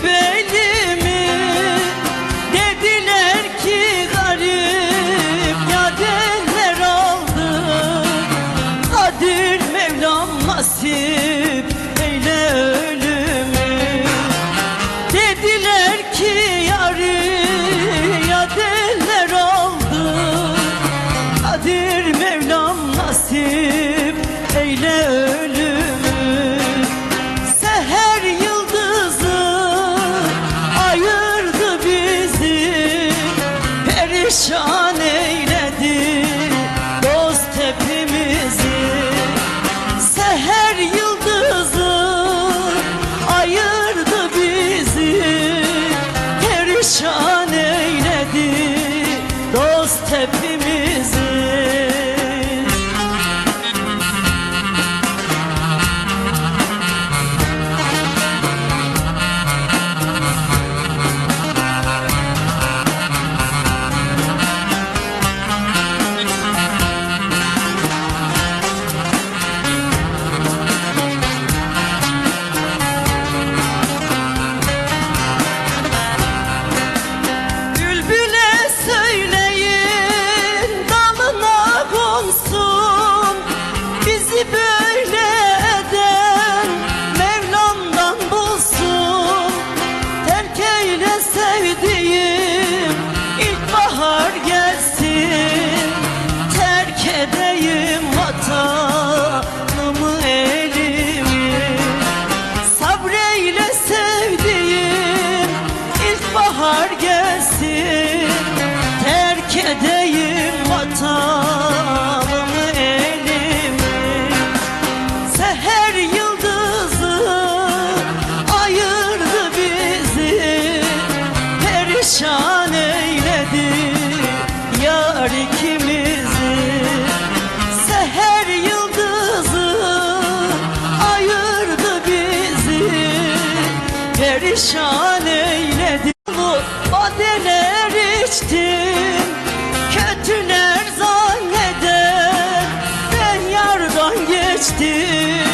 baby. perişan petit peu var ikimizi Seher yıldızı ayırdı bizi. Perişan eyledi bu badeler içtim. Kötüler zanneder ben yardan geçtim.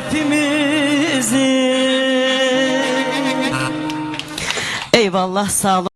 hepimizi Eyvallah sağ olun.